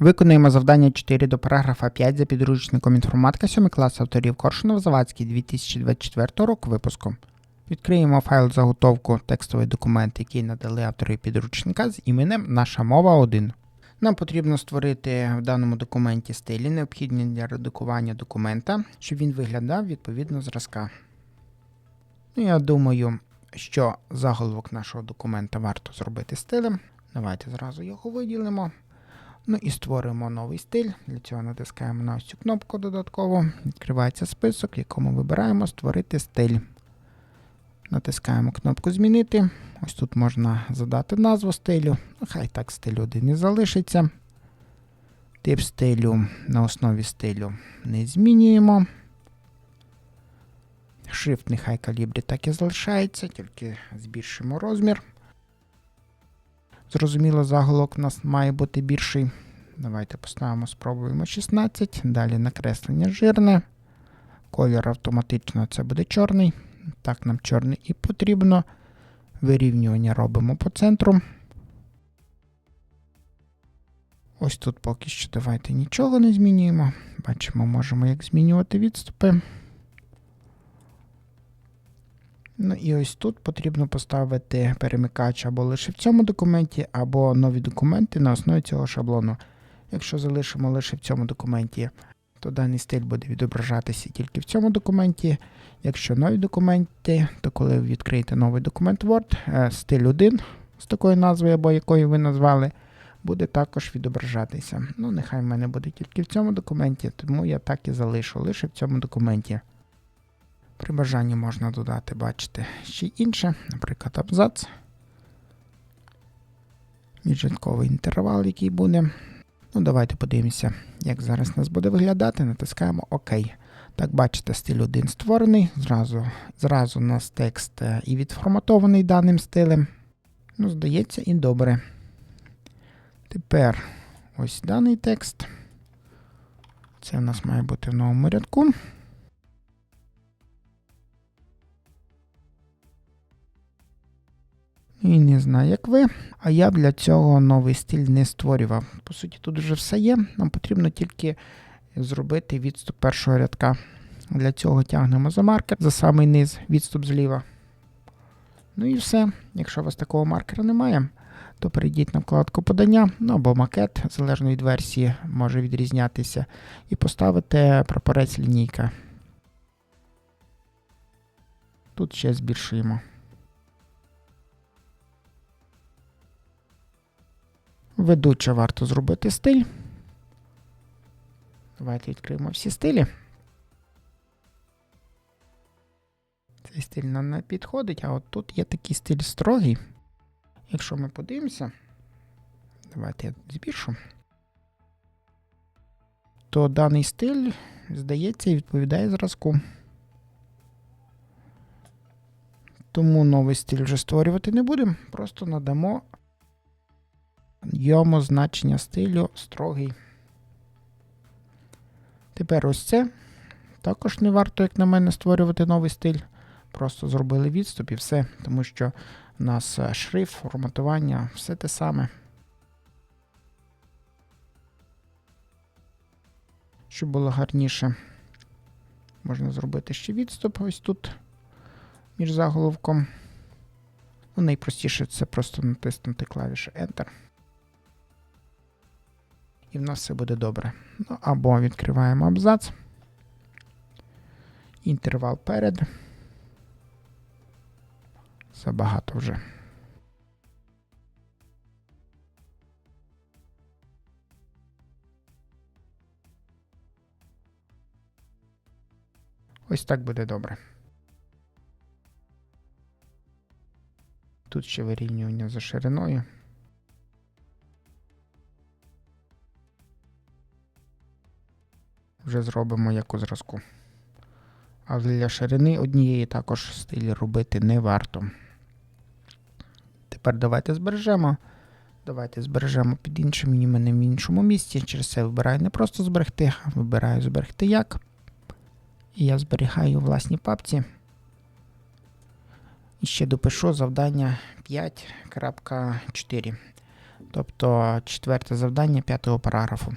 Виконуємо завдання 4 до параграфа 5 за підручником інформатика 7 клас авторів Коршунов Завадський 2024 року випуску. Відкриємо файл заготовку текстовий документ, який надали автори підручника з іменем Наша мова 1. Нам потрібно створити в даному документі стилі, необхідні для редагування документа, щоб він виглядав відповідно зразка. Ну, я думаю, що заголовок нашого документа варто зробити стилем. Давайте зразу його виділимо. Ну і створимо новий стиль. Для цього натискаємо на ось цю кнопку додатково. Відкривається список, в якому вибираємо Створити стиль. Натискаємо кнопку Змінити. Ось тут можна задати назву стилю. Ну, Хай так стиль один і залишиться. Тип стилю на основі стилю не змінюємо. Шрифт нехай калібрі так і залишається, тільки збільшимо розмір. Зрозуміло, заголовок у нас має бути більший. Давайте поставимо, спробуємо 16. Далі накреслення жирне. Колір автоматично це буде чорний. Так, нам чорний і потрібно. Вирівнювання робимо по центру. Ось тут поки що давайте нічого не змінюємо. Бачимо, можемо як змінювати відступи. Ну і ось тут потрібно поставити перемикач або лише в цьому документі, або нові документи на основі цього шаблону. Якщо залишимо лише в цьому документі, то даний стиль буде відображатися тільки в цьому документі. Якщо нові документи, то коли ви відкриєте новий документ Word, е, стиль 1 з такою назвою або якою ви назвали, буде також відображатися. Ну, нехай в мене буде тільки в цьому документі, тому я так і залишу лише в цьому документі. При бажанні можна додати, бачите, ще інше, наприклад, абзац. Віджитковий інтервал, який буде. Ну, давайте подивимося, як зараз нас буде виглядати. Натискаємо ОК. Так, бачите, стиль 1 створений. Зразу зразу у нас текст е, і відформатований даним стилем. Ну, здається, і добре. Тепер ось даний текст. Це у нас має бути в новому рядку. І не знаю, як ви. А я для цього новий стиль не створював. По суті, тут вже все є. Нам потрібно тільки зробити відступ першого рядка. Для цього тягнемо за маркер, за самий низ, відступ зліва. Ну і все. Якщо у вас такого маркера немає, то перейдіть на вкладку подання, ну або макет, залежно від версії, може відрізнятися, і поставите прапорець лінійка. Тут ще збільшуємо. Ведуче варто зробити стиль. Давайте відкриємо всі стилі. Цей стиль нам не підходить, а от тут є такий стиль строгий. Якщо ми подивимося, давайте я збільшу, то даний стиль, здається, відповідає зразку. Тому новий стиль вже створювати не будемо, просто надамо йому значення стилю строгий. Тепер ось це. Також не варто, як на мене, створювати новий стиль. Просто зробили відступ і все, тому що у нас е, шрифт, форматування, все те саме. Щоб було гарніше, можна зробити ще відступ ось тут між заголовком. Ну, найпростіше це просто натиснути клавішу Enter. І в нас все буде добре. Ну, або відкриваємо абзац. Інтервал перед. Забагато вже. Ось так буде добре. Тут ще вирівнювання за шириною. Вже зробимо як у зразку. А для ширини однієї також стилі робити не варто. Тепер давайте збережемо. Давайте збережемо під іншим іменем в іншому місці. Через це вибираю не просто зберегти, а вибираю зберегти як. І я зберігаю у власній папці. І ще допишу завдання 5.4. Тобто четверте завдання п'ятого параграфу.